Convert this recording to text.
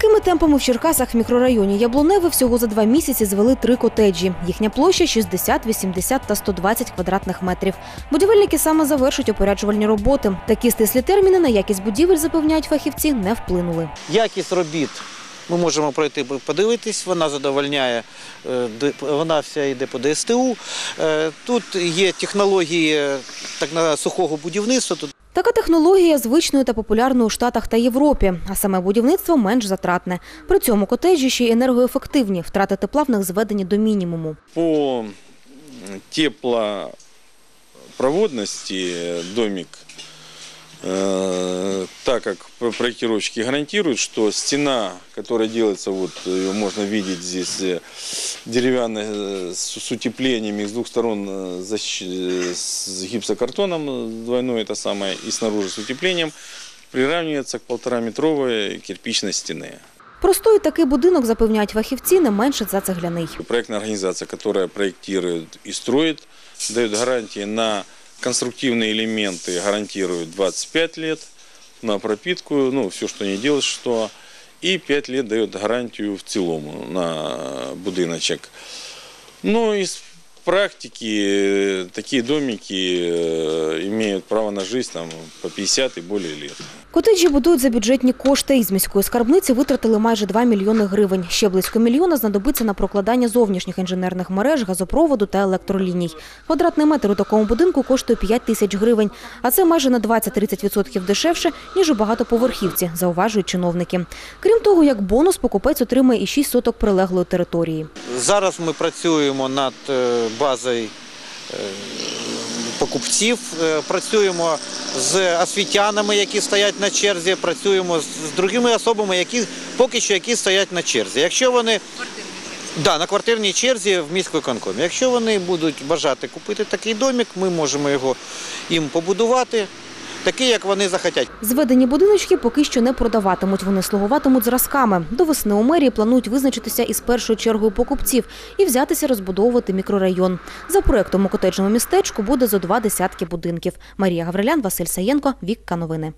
Такими темпами в Черкасах в мікрорайоні Яблуневи всього за два місяці звели три котеджі. Їхня площа 60, 80 та 120 квадратних метрів. Будівельники саме завершують опоряджувальні роботи. Такі стислі терміни на якість будівель, запевняють фахівці, не вплинули. Якість робіт ми можемо пройти подивитись, вона задовольняє, е, вона вся йде по ДСТУ. Е, Тут є технології е, так сухого будівництва. Така технологія звичною та популярною у Штатах та Європі, а саме будівництво менш затратне. При цьому котеджі ще й енергоефективні, втрати тепла в них зведені до мінімуму. По теплопроводности домик, э, так про- проектировщики гарантируют, что стена, которая делается, вот ее можно видеть здесь э, деревянная э, с, с утеплениями с двух сторон э, защ- с гипсокартоном э, двойной это самое и снаружи с утеплением, приравнивается к полтораметровой кирпичной стены. Простой такий будинок, запевняють фахівці, не менше за цегляний. Проектная организация, которая проектирует и строит, дает гарантии на конструктивные элементы, гарантирует 25 лет, на пропитку, ну, все, что не делаешь, что, и 5 лет дает гарантию в целом на будиночек. Ну, из практики такие домики э, имеют право на жизнь там, по 50 и более лет. Котеджі будують за бюджетні кошти. Із міської скарбниці витратили майже 2 мільйони гривень. Ще близько мільйона знадобиться на прокладання зовнішніх інженерних мереж, газопроводу та електроліній. Квадратний метр у такому будинку коштує 5 тисяч гривень, а це майже на 20-30% дешевше, ніж у багатоповерхівці, зауважують чиновники. Крім того, як бонус покупець отримає і 6 соток прилеглої території. зараз ми працюємо над е, базою е, покупців, е, працюємо з освітянами, які стоять на черзі, працюємо з з другими особами, які поки що які стоять на черзі. Якщо вони Да, на квартирній черзі в міськвиконкомі. Якщо вони будуть бажати купити такий домик, ми можемо його їм побудувати, такий, як вони захотять. Зведені будиночки поки що не продаватимуть. Вони слугуватимуть зразками. До весни у мерії планують визначитися із першою чергою покупців і взятися розбудовувати мікрорайон. За проектом у котеджному містечку буде зо два десятки будинків. Марія Гаврилян, Василь Саєнко, Вікка Новини.